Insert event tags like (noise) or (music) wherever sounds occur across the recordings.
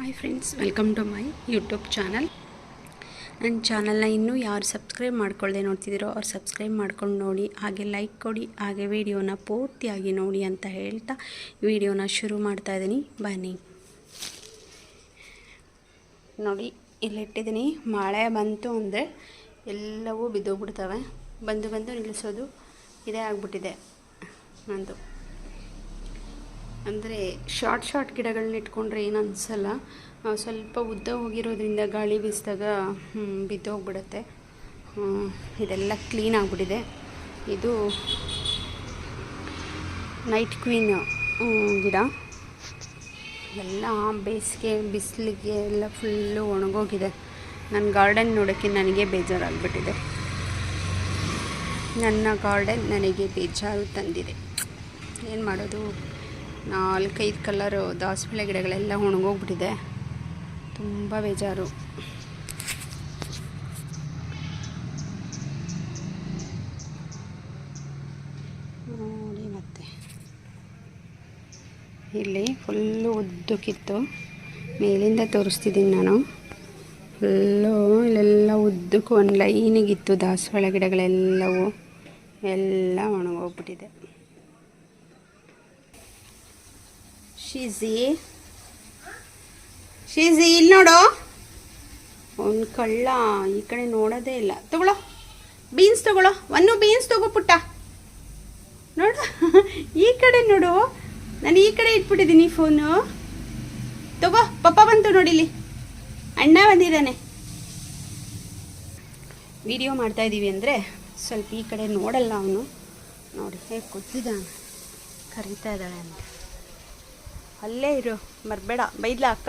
Hi friends welcome to my YouTube channel ನನ್ನ ಚಾನಲ್ನ ಇನ್ನೂ ಯಾರು ಸಬ್ಸ್ಕ್ರೈಬ್ ಮಾಡ್ಕೊಳ್ಳದೆ ನೋಡ್ತಿದ್ದೀರೋ ಅವ್ರು ಸಬ್ಸ್ಕ್ರೈಬ್ ಮಾಡ್ಕೊಂಡು ನೋಡಿ, ಹಾಗೆ ಲೈಕ್ ಕೊಡಿ, ಹಾಗೆ ವಿಡಿಯೋನ ಪೂರ್ತಿಯಾಗಿ ನೋಡಿ ಅಂತ ಹೇಳ್ತಾ ವಿಡಿಯೋನ ಶುರು ಮಾಡ್ತಾ ಇದ್ದೀನಿ. ಬನ್ನಿ. ನೋಡಿ ಇಲ್ಲಿಟ್ಟಿದ್ದೀನಿ ಮಳೆ ಬಂತು ಅಂದರೆ ಎಲ್ಲವೂ ಬಿದ್ದೋಗ್ಬಿಡ್ತವೆ. ಬಂದು ಬಂದು ನಿಲ್ಲಿಸೋದು ಇದೇ ಆಗಿಬಿಟ್ಟಿದೆ ನಂದು. ಅಂದರೆ ಶಾರ್ಟ್ ಶಾರ್ಟ್ ಗಿಡಗಳನ್ನ ಇಟ್ಕೊಂಡ್ರೆ ಏನು ಅನಿಸಲ್ಲ. ಸ್ವಲ್ಪ ಉದ್ದ ಹೋಗಿರೋದ್ರಿಂದ ಗಾಳಿ ಬೀಸಿದಾಗ ಬಿದ್ದೋಗ್ಬಿಡುತ್ತೆ ಇದೆಲ್ಲ ಕ್ಲೀನ್ ಆಗಿಬಿಟ್ಟಿದೆ. ಇದು ನೈಟ್ ಕ್ವೀನ್ ಗಿಡ. ಎಲ್ಲ ಬೇಸಿಗೆ, ಬಿಸಿಲಿಗೆ ಎಲ್ಲ ಫುಲ್ಲು ಒಣಗೋಗಿದೆ. ನನ್ನ ಗಾರ್ಡನ್ ನೋಡೋಕ್ಕೆ ನನಗೆ ಬೇಜಾರಾಗ್ಬಿಟ್ಟಿದೆ. ನನ್ನ ಗಾರ್ಡನ್ ನನಗೆ ಬೇಜಾರು ತಂದಿದೆ. ಏನು ಮಾಡೋದು? ನಾಲ್ಕೈದು ಕಲ್ಲರು ದಾಸವಾಳ ಗಿಡಗಳೆಲ್ಲ ಒಣಗೋಗ್ಬಿಟ್ಟಿದೆ. ತುಂಬ ಬೇಜಾರು. ನೋಡಿ ಮತ್ತೆ. ಇಲ್ಲಿ ಫುಲ್ಲು ಉದ್ದಕ್ಕಿತ್ತು. ಮೇಲಿಂದ ತೋರಿಸ್ತಿದ್ದೀನಿ ನಾನು. ಫುಲ್ಲು ಇಲ್ಲೆಲ್ಲ ಉದ್ದಕ್ಕೂ ಒಂದು ಲೈನಿಗಿತ್ತು ದಾಸವಾಳ ಗಿಡಗಳೆಲ್ಲವೂ. ಎಲ್ಲ ಒಣಗೋಗ್ಬಿಟ್ಟಿದೆ. ಶೀಸಿ ಶೀಸಿ ಇಲ್ಲಿ ನೋಡು. ಒಂದು ಕಳ್ಳ ಈ ಕಡೆ ನೋಡೋದೇ ಇಲ್ಲ. ತಗೊಳ್ಳೋ. ಬೀನ್ಸ್ ತಗೊಳ್ಳೋ. ಒಂದು ಬೀನ್ಸ್ ತಗೋ ಪುಟ್ಟ. ನೋಡು. ಈ ಕಡೆ ನೋಡು. ನಾನು ಈ ಕಡೆ ಇಟ್ಬಿಟ್ಟಿದ್ದೀನಿ ಫೋನು ತಗೋ. ಪಪ್ಪ ಬಂತು ನೋಡಿಲಿ ಅಣ್ಣ ಬಂದಿದ್ದಾನೆ. ವಿಡಿಯೋ ಮಾಡ್ತಾ ಇದ್ದೀವಿ ಅಂದರೆ ಸ್ವಲ್ಪ ಈ ಕಡೆ ನೋಡಲ್ಲ ಅವನು. ನೋಡಿ, ಹೇಗೆ ಕೊಟ್ಟಿದ್ದಾನೆ. ಕರೀತಾ ಇದ್ದಾಳೆ ಅಂತ. ಅಲ್ಲೇ ಇರು ಮರ್ಬೇಡ ಬೈದ್ಲ ಅಕ್ಕ?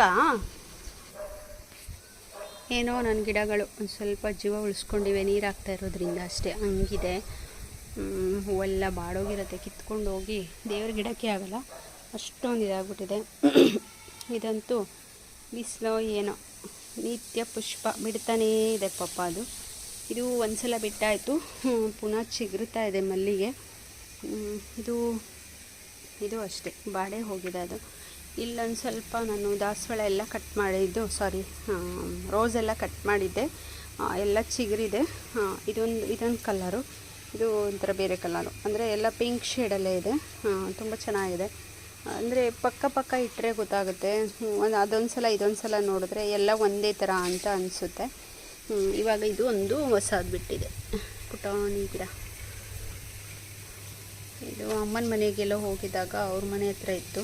ಏನೋ ನನ್ನ ಗಿಡಗಳು ಒಂದು ಸ್ವಲ್ಪ ಜೀವ ಉಳಿಸ್ಕೊಂಡಿವೆ ನೀರು ಹಾಕ್ತಾ ಇರೋದ್ರಿಂದ ಅಷ್ಟೇ, ಹಂಗಿದೆ. ಹೂವೆಲ್ಲ ಬಾಡೋಗಿರುತ್ತೆ, ಕಿತ್ಕೊಂಡು ಹೋಗಿ ದೇವ್ರ ಗಿಡಕ್ಕೆ ಆಗಲ್ಲ, ಅಷ್ಟೊಂದು ಇದಾಗ್ಬಿಟ್ಟಿದೆ. (coughs) ಇದಂತೂ ಬಿಸಿಲು ಏನೋ, ನಿತ್ಯ ಪುಷ್ಪ ಬಿಡ್ತಾನೇ ಇದೆ ಪಾಪ ಅದು. ಇದು ಒಂದು ಸಲ ಬಿಟ್ಟಾಯಿತು ಪುನಃ ಚಿಗುರುತ್ತಾ ಇದೆ ಮಲ್ಲಿಗೆ. ಇದು ಇದು ಅಷ್ಟೇ, ಬಾಡೆ ಹೋಗಿದೆ ಅದು. ಇಲ್ಲೊಂದು ಸ್ವಲ್ಪ ನಾನು ದಾಸವಾಳ ಎಲ್ಲ ಕಟ್ ಮಾಡಿದ್ದು ಸಾರಿ ರೋಸ್ ಎಲ್ಲ ಕಟ್ ಮಾಡಿದ್ದೆ. ಎಲ್ಲ ಚಿಗುರಿದೆ. ಇದೊಂದು ಇದೊಂದು ಕಲ್ಲರು ಇದು ಒಂಥರ ಬೇರೆ ಕಲರು ಅಂದರೆ ಎಲ್ಲ ಪಿಂಕ್ ಶೇಡಲ್ಲೇ ಇದೆ. ತುಂಬ ಚೆನ್ನಾಗಿದೆ. ಅಂದರೆ ಪಕ್ಕ ಪಕ್ಕ ಇಟ್ಟರೆ ಗೊತ್ತಾಗುತ್ತೆ. ಒಂದು ಅದೊಂದು ಸಲ ಇದೊಂದು ಸಲ ನೋಡಿದ್ರೆ ಎಲ್ಲ ಒಂದೇ ಥರ ಅಂತ ಅನಿಸುತ್ತೆ. ಇವಾಗ ಇದು ಒಂದು ಹೊಸದು ಬಿಟ್ಟಿದೆ ಪುಟಾಣಿ ಗಿಡ. ಇದು ಅಮ್ಮನ ಮನೆಗೆಲ್ಲ ಹೋಗಿದ್ದಾಗ ಅವ್ರ ಮನೆ ಹತ್ರ ಇತ್ತು.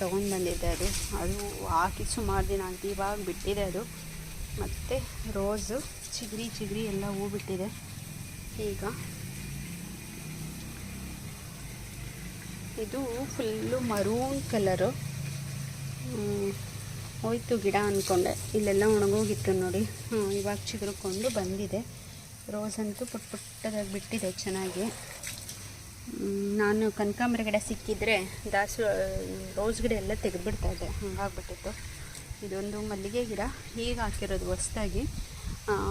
ತೊಗೊಂಡು ಬಂದಿದ್ದೆ ಅದು. ಅದು ಹಾಕಿ ಸುಮಾರು ದಿನ ಆಗಿದೆ ಇವಾಗ ಬಿಟ್ಟಿದೆ ಅದು. ಮತ್ತು ರೋಸು, ಚಿಗ್ರಿ ಚಿಗ್ರಿ ಎಲ್ಲ ಹೂ ಬಿಟ್ಟಿದೆ. ಈಗ ಇದು ಫುಲ್ಲು ಮರೂನ್ ಕಲರು ಹೋಯ್ತು ಗಿಡ ಅಂದ್ಕೊಂಡೆ ಇಲ್ಲೆಲ್ಲ ಒಣಗೋಗಿತ್ತು ನೋಡಿ. ಇವಾಗ ಚಿಗುರ್ಕೊಂಡು ಬಂದಿದೆ. ರೋಸ್ ಅಂತೂ ಪುಟ್ ಪುಟ್ಟದಾಗಿ ಬಿಟ್ಟಿದೆ ಚೆನ್ನಾಗಿ. ನಾನು ಕನಕಾಂಬರ ಗಿಡ ಸಿಕ್ಕಿದ್ರೆ ದಾಸು ರೋಸ್ ಗಿಡ ಎಲ್ಲ ತೆಗೆದುಬಿಡ್ತಾ ಇದೆ. ಹಂಗಾಗ್ಬಿಟ್ಟಿತ್ತು. ಇದೊಂದು ಮಲ್ಲಿಗೆ ಗಿಡ. ಈಗ ಹಾಕಿರೋದು ಹೊಸ್ದಾಗಿ.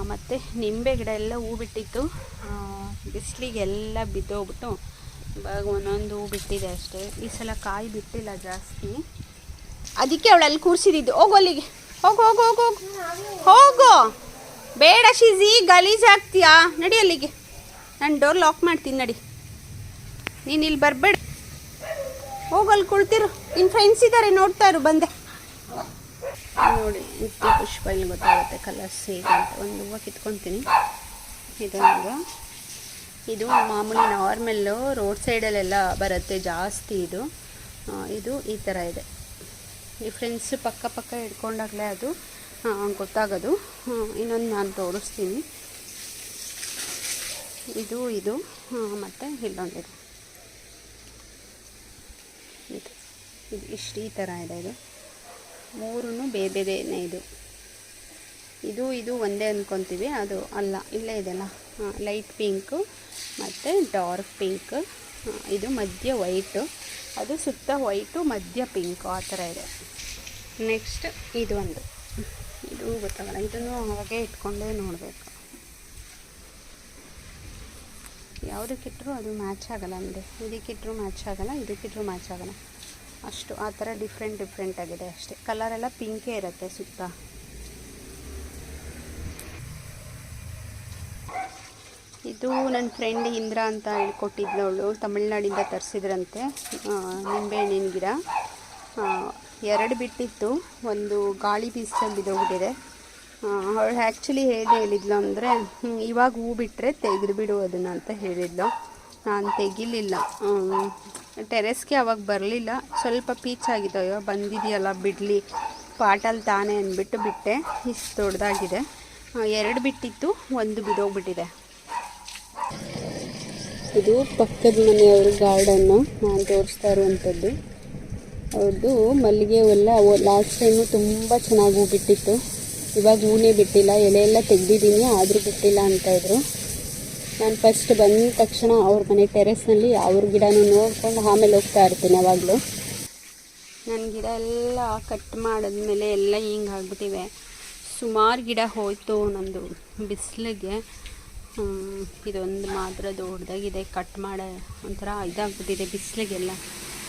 ಮತ್ತು ನಿಂಬೆ ಗಿಡ ಎಲ್ಲ ಹೂ ಬಿಟ್ಟಿತ್ತು. ಬಿಸಿಲಿಗೆಲ್ಲ ಬಿದ್ದೋಗ್ಬಿಟ್ಟು ಇವಾಗ ಒಂದೊಂದು ಹೂ ಬಿಟ್ಟಿದೆ ಅಷ್ಟೇ. ಈ ಸಲ ಕಾಯಿ ಬಿಟ್ಟಿಲ್ಲ ಜಾಸ್ತಿ. ಅದಕ್ಕೆ ಅವಳು ಅಲ್ಲಿ ಕೂರಿಸಿದ್ದು. ಹೋಗು ಅಲ್ಲಿಗೆ. ಹೋಗು ಹೋಗು ಹೋಗು ಹೋಗು. ಹೋಗು. ಬೇಡ ಶಿಜಿ, ಗಲೀಜಾಗ್ತೀಯಾ? ನಡಿ ಅಲ್ಲಿಗೆ. ನಾನು ಡೋರ್ ಲಾಕ್ ಮಾಡ್ತೀನಿ, ನಡಿ. ನೀನು ಇಲ್ಲಿ ಬರಬೇಡ. ಹೋಗಲ್ಲಿ ಕುಳ್ತಿರು. ನಿನ್ನ ಫ್ರೆಂಡ್ಸ್ ಇದ್ದಾರೆ ನೋಡ್ತಾ ಇರು, ಬಂದೆ. ನೋಡಿ ನಿತ್ಯ ಪುಷ್ಪ ಇಲ್ಲಿ ಗೊತ್ತಾಗುತ್ತೆ ಕಲರ್ಸ್ ಹೇಗೆ ಅಂತ. ಒಂದು ಹೂವು ಕಿತ್ಕೊತೀನಿ. ಇದೊಂದು. ಇದು ಮಾಮೂಲಿ ನಾರ್ಮಲ್ಲು ರೋಡ್ ಸೈಡಲ್ಲೆಲ್ಲ ಬರುತ್ತೆ, ಜಾಸ್ತಿ ಇದು. ಇದು ಈ ಥರ ಇದೆ. ಈ ಫ್ರೆಂಡ್ಸ್ ಪಕ್ಕ ಪಕ್ಕ ಹಿಡ್ಕೊಂಡಾಗಲೇ ಅದು ಗೊತ್ತಾಗೋದು. ಇನ್ನೊಂದು ನಾನು ತೋರಿಸ್ತೀನಿ. ಇದು ಇದು ಮತ್ತು ಇಲ್ಲೊಂದಿದೆ ಇದು ಇದು ಇಷ್ಟು ಈ ಥರ ಇದೆ ಇದು. ಮೂರೂ ಬೇರೆ ಬೇರೆನೇ ಇದು. ಇದು ಇದು ಒಂದೇ ಅಂದ್ಕೊತೀವಿ ಅದು ಅಲ್ಲ, ಇಲ್ಲೇ ಇದೆಲ್ಲ ಲೈಟ್ ಪಿಂಕು ಮತ್ತು ಡಾರ್ಕ್ ಪಿಂಕ್. ಇದು ಮಧ್ಯ ವೈಟು. ಅದು ಸುತ್ತ ವೈಟು, ಮಧ್ಯ ಪಿಂಕು ಆ ಥರ ಇದೆ. ನೆಕ್ಸ್ಟ್ ಇದು ಒಂದು. ಇದು ಗೊತ್ತಾಗಲ್ಲ, ಇದನ್ನು ಹಾಗೆ ಇಟ್ಕೊಂಡೇ ನೋಡಬೇಕು. ಯಾವುದಕ್ಕಿಟ್ಟರು ಅದು ಮ್ಯಾಚ್ ಆಗಲ್ಲ ಅಂದರೆ ಇದಕ್ಕಿಟ್ಟರು ಮ್ಯಾಚ್ ಆಗಲ್ಲ ಇದಕ್ಕಿಟ್ಟರು ಮ್ಯಾಚ್ ಆಗಲ್ಲ. ಅಷ್ಟು ಆ ಥರ ಡಿಫ್ರೆಂಟ್ ಡಿಫ್ರೆಂಟ್ ಆಗಿದೆ ಅಷ್ಟೇ. ಕಲರೆಲ್ಲ ಪಿಂಕೇ ಇರುತ್ತೆ ಸುತ್ತ. ಇದು ನನ್ನ ಫ್ರೆಂಡ್ ಇಂದ್ರ ಅಂತ ಹೇಳ್ಕೊಟ್ಟಿದ್ಲು ಅವಳು. ತಮಿಳ್ನಾಡಿಂದ ತರಿಸಿದ್ರಂತೆ. ನಿಂಬೆಹಣ್ಣಿನ ಗಿಡ. ಆ, ಎರಡು ಬಿಟ್ಟಿತ್ತು. ಒಂದು ಗಾಳಿ ಬೀಸಲ್ಲಿ ಬಿದ್ದೋಗ್ಬಿಟ್ಟಿದೆ ಅವಳು ಆ್ಯಕ್ಚುಲಿ ಹೇಗೆ ಹೇಳಿದ್ಲು ಅಂದರೆ ಇವಾಗ ಹೂ ಬಿಟ್ಟರೆ ತೆಗೆದು ಬಿಡು ಅದನ್ನು ಅಂತ ಹೇಳಿದ್ಲು. ನಾನು ತೆಗಿಲಿಲ್ಲ. ಟೆರೆಸ್ಗೆ ಅವಾಗ ಬರಲಿಲ್ಲ. ಸ್ವಲ್ಪ ಪೀಚ್ ಅಯ್ಯೋ, ಬಂದಿದೆಯಲ್ಲ ಬಿಡಲಿ. ಪಾಟಲ್ಲಿ ತಾನೇ ಅಂದ್ಬಿಟ್ಟು ಬಿಟ್ಟೆ. ಇಷ್ಟು ದೊಡ್ಡದಾಗಿದೆ. ಎರಡು ಬಿಟ್ಟಿತ್ತು, ಒಂದು ಬಿದೋಗ್ಬಿಟ್ಟಿದೆ. ಇದು ಪಕ್ಕದ ಮನೆಯವರು ಗಾರ್ಡನ್ನು ನಾನು ತೋರಿಸ್ತಾ ಇರುವಂಥದ್ದು. ಅವ್ರದ್ದು ಮಲ್ಲಿಗೆ ಎಲ್ಲ ಲಾಸ್ಟ್ ಟೈಮು ತುಂಬ ಚೆನ್ನಾಗಿ ಹೂ ಬಿಟ್ಟಿತ್ತು. ಇವಾಗ ಹೂನೇ ಬಿಟ್ಟಿಲ್ಲ. ಎಲೆ ಎಲ್ಲ ತೆಗೆದಿದ್ದೀನಿ, ಆದರೂ ಬಿಟ್ಟಿಲ್ಲ ಅಂತ ಇದ್ರು. ನಾನು ಫಸ್ಟ್ ಬಂದ ತಕ್ಷಣ ಅವ್ರ ಮನೆ ಟೆರೆಸ್ನಲ್ಲಿ ಅವ್ರ ಗಿಡನೂ ನೋಡ್ಕೊಂಡು ಆಮೇಲೆ ಹೋಗ್ತಾ ಇರ್ತೀನಿ ಯಾವಾಗಲೂ. ನನ್ನ ಗಿಡ ಎಲ್ಲ ಕಟ್ ಮಾಡಿದ್ಮೇಲೆ ಎಲ್ಲ ಹಿಂಗೆ ಆಗ್ಬಿಟ್ಟಿವೆ. ಸುಮಾರು ಗಿಡ ಹೋಯ್ತು ನಂದು ಬಿಸಿಲಿಗೆ. ಇದೊಂದು ಮಾತ್ರ ದೊಡ್ಡದಾಗಿದೆ ಕಟ್ ಮಾಡೋ ಒಂಥರ ಇದಾಗ್ಬಿಟ್ಟಿದೆ ಬಿಸಿಲಿಗೆಲ್ಲ.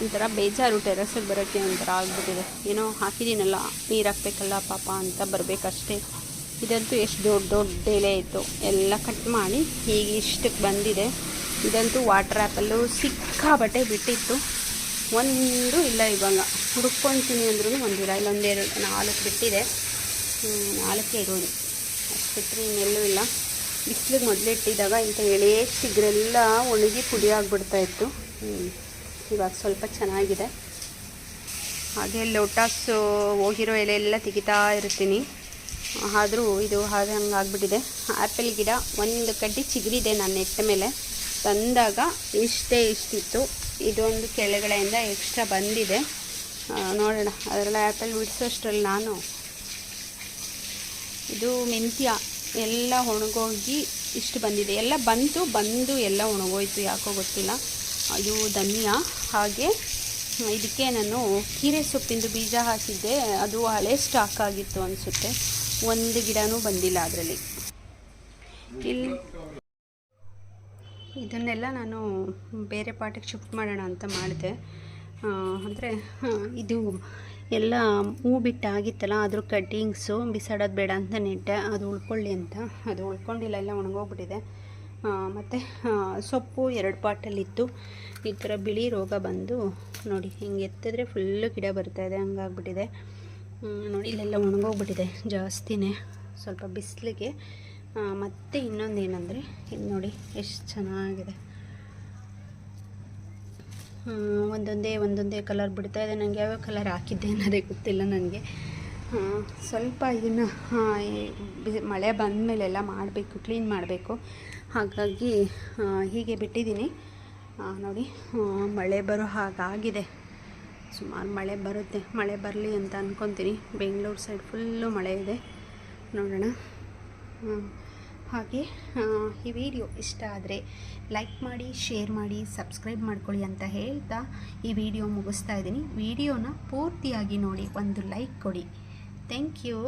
ಒಂಥರ ಬೇಜಾರು ಟೆರೆಸಿಗೆ ಬರೋಕ್ಕೆ ಒಂಥರ ಆಗ್ಬಿಟ್ಟಿದೆ. ಏನೋ ಹಾಕಿದ್ದೀನಲ್ಲ, ನೀರು ಹಾಕ್ಬೇಕಲ್ಲ ಪಾಪ ಅಂತ ಬರಬೇಕಷ್ಟೇ. ಇದಂತೂ ಎಷ್ಟು ದೊಡ್ಡ ದೊಡ್ಡ ಎಲೆ ಇತ್ತು. ಎಲ್ಲ ಕಟ್ ಮಾಡಿ ಹೀಗೆ ಇಷ್ಟಕ್ಕೆ ಬಂದಿದೆ. ಇದಂತೂ ವಾಟರ್ ಆ್ಯಪಲ್ಲು ಸಿಕ್ಕಾಬಟ್ಟೆ ಬಿಟ್ಟಿತ್ತು. ಒಂದು ಇಲ್ಲ ಇವಾಗ. ಹುಡುಕೊಂತೀನಿ ಅಂದ್ರೂ ಒಂದಿಲ್ಲ ಇಲ್ಲೊಂದೆರಡು ನಾಲ್ಕು ಬಿಟ್ಟಿದೆ. ನಾಲ್ಕೇ ಇರೋದು. ಅಷ್ಟು ಬಿಟ್ಟರೆ ಇನ್ನೆಲ್ಲೂ ಇಲ್ಲ. ಬಿಸಿಲಿಗೆ ಮೊದಲಿಟ್ಟಿದ್ದಾಗ ಇಂಥ ಎಳೆ ಸಿಗ್ರೆಲ್ಲ ಒಣಗಿ ಪುಡಿ ಆಗಿಬಿಡ್ತಾ ಇತ್ತು. ಇವಾಗ ಸ್ವಲ್ಪ ಚೆನ್ನಾಗಿದೆ. ಹಾಗೆ ಲೋಟಾಸು, ಹೋಗಿರೋ ಎಲೆ ಎಲ್ಲ ತೆಗಿತಾ ಇರ್ತೀನಿ. ಆದರೂ ಇದು ಹಾಗೆ ಹಂಗೆ ಆಗಿಬಿಟ್ಟಿದೆ. ಆ್ಯಪಲ್ ಗಿಡ, ಒಂದು ಕಡ್ಡಿ ಚಿಗುರಿದೆ ನಾನು ನೆಟ್ಟ ಮೇಲೆ. ತಂದಾಗ ಇಷ್ಟೇ ಇಷ್ಟಿತ್ತು. ಇದೊಂದು ಕೆಳಗಡೆಯಿಂದ ಎಕ್ಸ್ಟ್ರಾ ಬಂದಿದೆ. ನೋಡೋಣ. ಅದರಲ್ಲಿ ಆ್ಯಪಲ್ ಬಿಡಿಸೋಷ್ಟ್ರಲ್ಲಿ ನಾನು ಇದು ಮೆಂತ್ಯ ಎಲ್ಲ ಒಣಗೋಗಿ ಇಷ್ಟು ಬಂದಿದೆ. ಎಲ್ಲ ಬಂತು, ಬಂದು ಎಲ್ಲ ಒಣಗೋಯ್ತು, ಯಾಕೋ ಗೊತ್ತಿಲ್ಲ. ಇದು ಧನಿಯಾ. ಹಾಗೆ ಇದಕ್ಕೆ ನಾನು ಕೀರೆ ಸೊಪ್ಪಿಂದು ಬೀಜ ಹಾಕಿದ್ದೆ. ಅದು ಹಳೆ ಸ್ಟಾಕ್ ಆಗಿತ್ತು ಅನಿಸುತ್ತೆ. ಒಂದು ಗಿಡನೂ ಬಂದಿಲ್ಲ ಅದರಲ್ಲಿ. ಇಲ್ಲಿ ಇದನ್ನೆಲ್ಲ ನಾನು ಬೇರೆ ಪಾಟಿಗೆ ಶಿಫ್ಟ್ ಮಾಡೋಣ ಅಂತ ಮಾಡಿದೆ. ಅಂದರೆ ಇದು ಎಲ್ಲ ಹೂ ಬಿಟ್ಟಾಗಿತ್ತಲ್ಲ ಅದ್ರ ಕಟ್ಟಿಂಗ್ಸು ಬಿಸಾಡೋದು ಬೇಡ ಅಂತ ನೆಟ್ಟೆ, ಅದು ಉಳ್ಕೊಳ್ಳಿ ಅಂತ. ಅದು ಉಳ್ಕೊಂಡಿಲ್ಲ, ಎಲ್ಲ ಒಣಗೋಗ್ಬಿಟ್ಟಿದೆ. ಮತ್ತು ಸೊಪ್ಪು ಎರಡು ಪಾಟಲ್ಲಿತ್ತು ಈ ಥರ ಬಿಳಿ ರೋಗ ಬಂದು ನೋಡಿ, ಹಿಂಗೆ ಎತ್ತಿದ್ರೆ ಫುಲ್ಲು ಗಿಡ ಬರ್ತಾಯಿದೆ ಹಂಗಾಗ್ಬಿಟ್ಟಿದೆ. ನೋಡಿ, ಇಲ್ಲೆಲ್ಲ ಒಣಗೋಗ್ಬಿಟ್ಟಿದೆ, ಜಾಸ್ತಿನೇ. ಸ್ವಲ್ಪ ಬಿಸಿಲಿಗೆ. ಮತ್ತು ಇನ್ನೊಂದು ಏನಂದರೆ ಇದು ನೋಡಿ, ಎಷ್ಟು ಚೆನ್ನಾಗಿದೆ. ಒಂದೊಂದೇ ಒಂದೊಂದೇ ಕಲರ್ ಬಿಡ್ತಾ ಇದೆ. ನನಗೆ ಯಾವ್ಯಾವ ಕಲರ್ ಹಾಕಿದ್ದೆ ಅನ್ನೋದೇ ಗೊತ್ತಿಲ್ಲ ನನಗೆ ಸ್ವಲ್ಪ ಇದನ್ನು ಮಳೆ ಬಂದ ಮೇಲೆಲ್ಲ ಮಾಡಬೇಕು ಕ್ಲೀನ್ ಮಾಡಬೇಕು. ಹಾಗಾಗಿ ಹೀಗೆ ಬಿಟ್ಟಿದ್ದೀನಿ. ನೋಡಿ ಮಳೆ ಬರೋ ಹಾಗಾಗಿದೆ. ಸುಮಾರು ಮಳೆ ಬರುತ್ತೆ. ಮಳೆ ಬರಲಿ ಅಂತ ಅಂದ್ಕೊತೀನಿ ಬೆಂಗಳೂರು ಸೈಡ್ ಫುಲ್ಲು ಮಳೆ ಇದೆ. ನೋಡೋಣ. ಹಾಗೆ ಈ ವಿಡಿಯೋ ಇಷ್ಟ ಆದರೆ ಲೈಕ್ ಮಾಡಿ ಶೇರ್ ಮಾಡಿ ಸಬ್ಸ್ಕ್ರೈಬ್ ಮಾಡ್ಕೊಳ್ಳಿ ಅಂತ ಹೇಳ್ತಾ ಈ ವಿಡಿಯೋ ಮುಗಿಸ್ತಾ ಇದ್ದೀನಿ. ವಿಡಿಯೋನ ಪೂರ್ತಿಯಾಗಿ ನೋಡಿ, ಒಂದು ಲೈಕ್ ಕೊಡಿ. Thank you